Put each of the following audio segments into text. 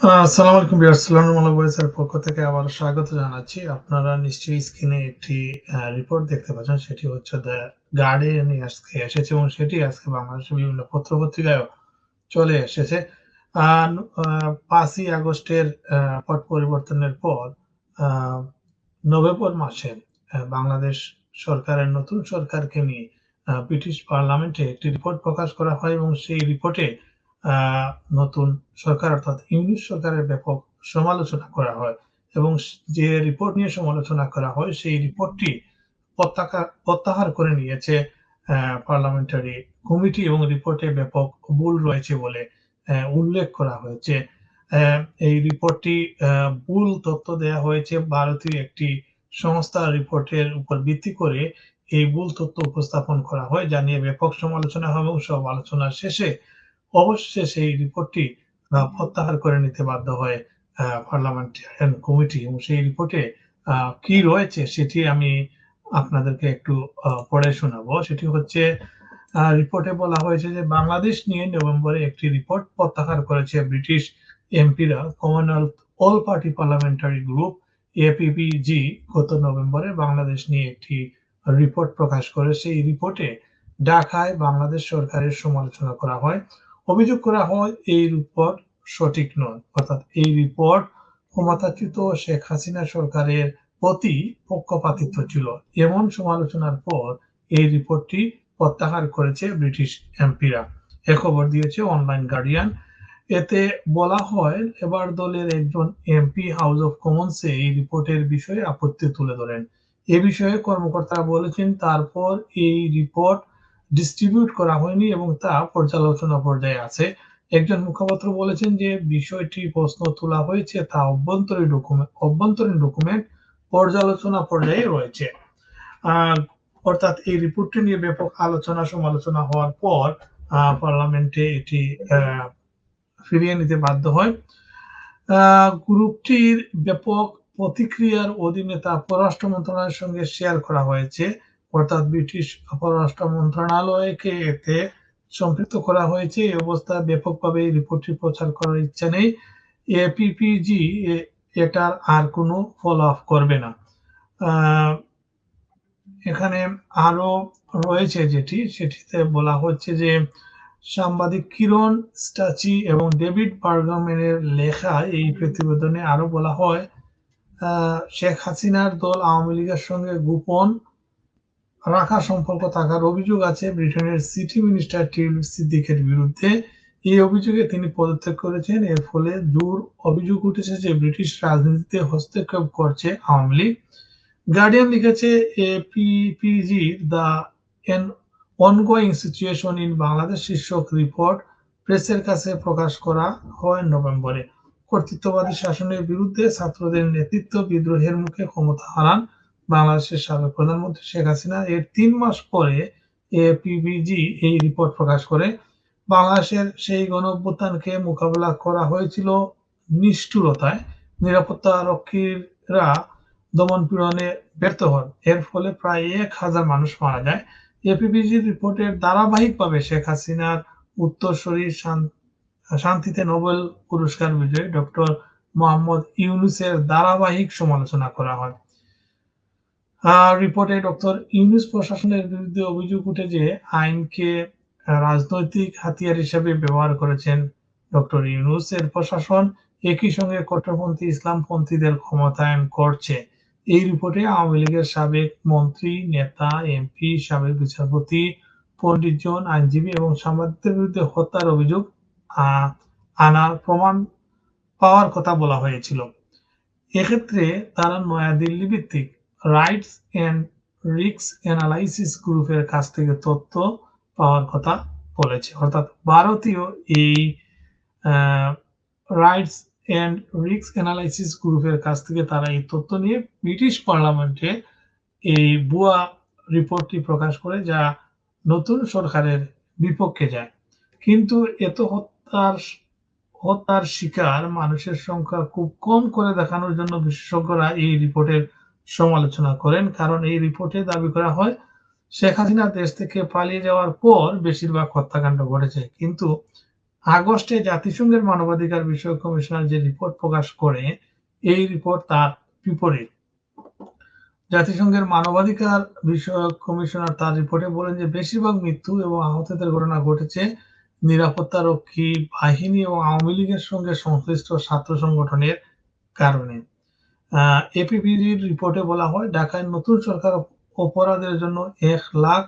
আসসালামু আলাইকুম বিয়ার্স সালামুল্লাহ ভয়েসের পক্ষ থেকে আবার স্বাগত জানাচ্ছি। আপনারা নিশ্চয়ই স্ক্রিনে একটি রিপোর্ট দেখতে পাচ্ছেন, সেটি হচ্ছে দ্য গার্ডিয়ান আজকে এসেছে এবং সেটি আজকে বাংলাদেশের বিভিন্ন পত্র পত্রিকায় চলে এসেছে। পাঁচই আগস্টের পট পরিবর্তনের পর নভেম্বর মাসে বাংলাদেশ সরকারের নতুন সরকারকে নিয়ে ব্রিটিশ পার্লামেন্টে একটি রিপোর্ট প্রকাশ করা হয় এবং সেই রিপোর্টে নতুন সরকার, অর্থাৎ ইংলিশ সরকারের ব্যাপক সমালোচনা করা হয় এবং যে রিপোর্ট নিয়ে সমালোচনা করা হয়, সেই রিপোর্টটি প্রত্যাহার করে নিয়েছে পার্লামেন্টারি কমিটি এবং রিপোর্টে ব্যাপক ভুল রয়েছে বলে উল্লেখ করা হয়েছে। এই রিপোর্টটি ভুল তথ্য দেয়া হয়েছে ভারতীয় একটি সংস্থা রিপোর্টের উপর ভিত্তি করে এই ভুল তথ্য উপস্থাপন করা হয়, যা নিয়ে ব্যাপক সমালোচনা হবে এবং সব আলোচনার শেষে অবশেষে সেই রিপোর্টটি প্রত্যাহার করে নিতে বাধ্য হয় পার্লামেন্টারিয়ান কমিটি। এবং সেই রিপোর্টে কি রয়েছে সেটি আমি আপনাদেরকে একটু পড়ে শোনাবো। সেটি হচ্ছে রিপোর্টে বলা হয়েছে যে বাংলাদেশ নিয়ে নভেম্বরে একটি রিপোর্ট প্রত্যাহার করেছে ব্রিটিশ এমপিরা Commonwealth all party parliamentary group APPG গত নভেম্বরে বাংলাদেশ নিয়ে একটি রিপোর্ট প্রকাশ করে সেই রিপোর্টে ঢাকায় বাংলাদেশ সরকারের সমালোচনা করা হয়। অভিযোগ করা হয় এই রিপোর্ট সঠিক নয়। অর্থাৎ এই রিপোর্ট ক্ষমতাচ্যুত শেখ হাসিনা সরকারের প্রতি পক্ষপাতিত্ব ছিল। এমন সমালোচনার পর এই রিপোর্টটি প্রত্যাহার করেছে ব্রিটিশ এমপিরা। এ খবর দিয়েছে অনলাইন গার্ডিয়ান এতে বলা হয়, এবার দলের একজন এমপি হাউস অফ কমন্সে এই রিপোর্টের বিষয়ে আপত্তি তুলে ধরেন। এ বিষয়ে কর্মকর্তারা বলেছেন, তারপর এই রিপোর্ট ডিস্ট্রিবিউট করা হয়নি এবং তা পর্যালোচনা পর্যায়ে আছে। একজন মুখপাত্র বলেছেন যে, বিষয়টি প্রশ্ন তোলা হয়েছে, তা অভ্যন্তরীণ ডকুমেন্ট অভ্যন্তরীণ ডকুমেন্ট পর্যালোচনা পর্যায়ে রয়েছে। অর্থাৎ এই রিপোর্টটি নিয়ে ব্যাপক আলোচনা সমালোচনা হওয়ার পর পার্লামেন্টে এটি ফিরিয়ে নিতে বাধ্য হয়। গ্রুপটির ব্যাপক প্রতিক্রিয়ার অধীনে তা পররাষ্ট্র মন্ত্রণালয়ের সঙ্গে শেয়ার করা হয়েছে। অর্থাৎ ব্রিটিশ পররাষ্ট্র মন্ত্রণালয়কে এতে সম্পৃক্ত করা হয়েছে। এই অবস্থায় ব্যাপকভাবে রিপোর্টটি প্রচার করার ইচ্ছা নেই। এপিপিজি এটার আর কোনো ফলো আপ করবে না। এখানে আরও রয়েছে যেটি, সেটিতে বলা হচ্ছে যে সাংবাদিক কিরণ স্টাচি এবং ডেভিড বার্গামেনের লেখা এই প্রতিবেদনে আরও বলা হয় শেখ হাসিনার দল আওয়ামী লীগের সঙ্গে গোপন রাখা সম্পর্ক থাকার অভিযোগ আছে ব্রিটেনের সিটি মিনিস্টার টিউলিপ সিদ্দিকের বিরুদ্ধে। এই অভিযোগে তিনি পদত্যাগ করেছেন। এর ফলে দূর অভিযোগ উঠেছে যে ব্রিটিশ রাজনীতিতে হস্তক্ষেপ করছে আওয়ামী লীগ। গার্ডিয়ান লিখেছে APPG the N, ongoing situation in Bangladesh শীর্ষক রিপোর্ট প্রেসের কাছে প্রকাশ করা হয় নভেম্বরে। কর্তৃত্ববাদী শাসনের বিরুদ্ধে ছাত্রদের নেতৃত্ব বিদ্রোহের মুখে ক্ষমতা হারান বাংলাদেশের সাবেক প্রধানমন্ত্রী শেখ হাসিনা এর তিন মাস পরে এপিবিজি এই রিপোর্ট প্রকাশ করে। বাংলাদেশের সেই গণ মোকাবেলা করা হয়েছিল নিষ্ঠুরতায়। নিরাপত্তা রক্ষীরা দমন পীড়নে ব্যর্থ হন। এর ফলে প্রায় এক হাজার মানুষ মারা যায়। এপিবিজি রিপোর্টের ধারাবাহিকভাবে শেখ হাসিনার উত্তরসূরি শান্তিতে নোবেল পুরস্কার বিজয়ী ডক্টর মোহাম্মদ ইউনুসের ধারাবাহিক সমালোচনা করা হয়। রিপোর্টে ডক্টর ইউনুস প্রশাসনের বিরুদ্ধে অভিযোগ উঠে যে আইনকে রাজনৈতিক হাতিয়ার হিসেবে ব্যবহার করেছেন ডক্টর ইউনুস। এর প্রশাসন একই সঙ্গে কট্টরপন্থী, ইসলামপন্থীদের ক্ষমতায়ন করছে। এই রিপোর্টে আওয়ামী লীগের সাবেক মন্ত্রী, নেতা, এমপি, সাবেক বিচারপতি পণ্ডিতজন আইনজীবী এবং সাংবাদিকদের বিরুদ্ধে হত্যার অভিযোগ আনার প্রমাণ পাওয়ার কথা বলা হয়েছিল। এক্ষেত্রে তারা নয়াদিল্লি ভিত্তিক রাইটস অ্যান্ড রিক্স অ্যানালাইসিস গ্রুপের কাছ থেকে তথ্য পাওয়ার কথা বলেছে। অর্থাৎ ভারতীয় এই রাইটস অ্যান্ড রিক্স অ্যানালাইসিস গ্রুপের কাছ থেকে তারা এই তথ্য নিয়ে ব্রিটিশ পার্লামেন্টে এই বুয়া রিপোর্টটি প্রকাশ করে যা নতুন সরকারের বিপক্ষে যায়। কিন্তু এত হত্যার হত্যার শিকার মানুষের সংখ্যা খুব কম করে দেখানোর জন্য বিশেষজ্ঞরা এই রিপোর্টের সমালোচনা করেন, কারণ এই রিপোর্টে দাবি করা হয়, শেখ হাসিনা দেশ থেকে পালিয়ে যাওয়ার পর বেশিরভাগ হত্যাকাণ্ড ঘটেছে। কিন্তু আগস্টে জাতিসংঘের মানবাধিকার বিষয়ক কমিশনার যে রিপোর্ট প্রকাশ করে, এই রিপোর্ট তার বিপরীত। জাতিসংঘের মানবাধিকার বিষয়ক কমিশনার তার রিপোর্টে বলেন যে, বেশিরভাগ মৃত্যু এবং আহতদের ঘটনা ঘটেছে নিরাপত্তা রক্ষী বাহিনী এবং আওয়ামী লীগের সঙ্গে সংশ্লিষ্ট ছাত্র সংগঠনের কারণে। এপিপিজির রিপোর্টে বলা হয়, ঢাকায় নতুন সরকার অপরাধের জন্য এক লাখ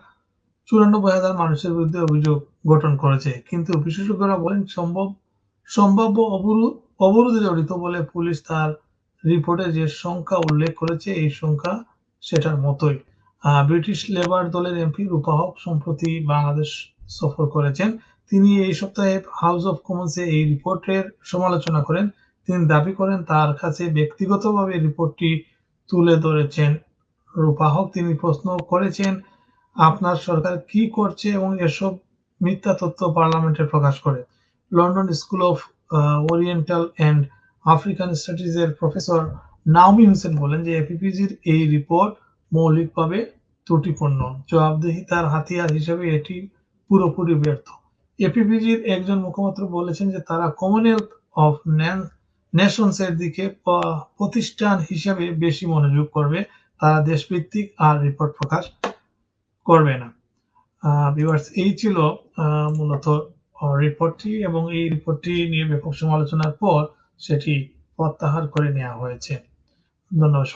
চুরানব্বই হাজার মানুষের বিরুদ্ধে অভিযোগ গঠন করেছে। কিন্তু বিশেষজ্ঞরা বলেন, সম্ভব, সম্ভাব্য অবরোধ, অবরোধে জড়িত বলে পুলিশ তার রিপোর্টে যে সংখ্যা উল্লেখ করেছে, এই সংখ্যা সেটার মতোই। ব্রিটিশ লেবার দলের এমপি রূপাহক সম্প্রতি বাংলাদেশ সফর করেছেন। তিনি এই সপ্তাহে হাউস অফ কমন্সে এই রিপোর্টের সমালোচনা করেন। তিনি দাবি করেন, তার কাছে ব্যক্তিগতভাবে রিপোর্টটি তুলে ধরেছেন। রূপাহক তিনি প্রশ্ন করেছেন, আপনার সরকার কি করছে এবং এসব মিথ্যা তথ্য পার্লামেন্টে প্রকাশ করে? London school of oriental and African studies এর প্রফেসর নাওমি হোসেন বলেন যে এপিপিজির এই রিপোর্ট মৌলিকভাবে ত্রুটিপূর্ণ। জবাবদিহিতার হাতিয়ার হিসেবে এটি পুরোপুরি ব্যর্থ। এপিপিজির একজন মুখপাত্র বলেছেন যে, তারা কমনওয়েলথ অফ নেশনস এর দিকে প্রতিষ্ঠান হিসেবে বেশি মনোযোগ করবে, তারা দেশভিত্তিক আর রিপোর্ট প্রকাশ করবে না। ভিউয়ার্স এই ছিল মূলত রিপোর্টটি এবং এই রিপোর্টটি নিয়ে ব্যাপক সমালোচনার পর সেটি প্রত্যাহার করে নেওয়া হয়েছে। ধন্যবাদ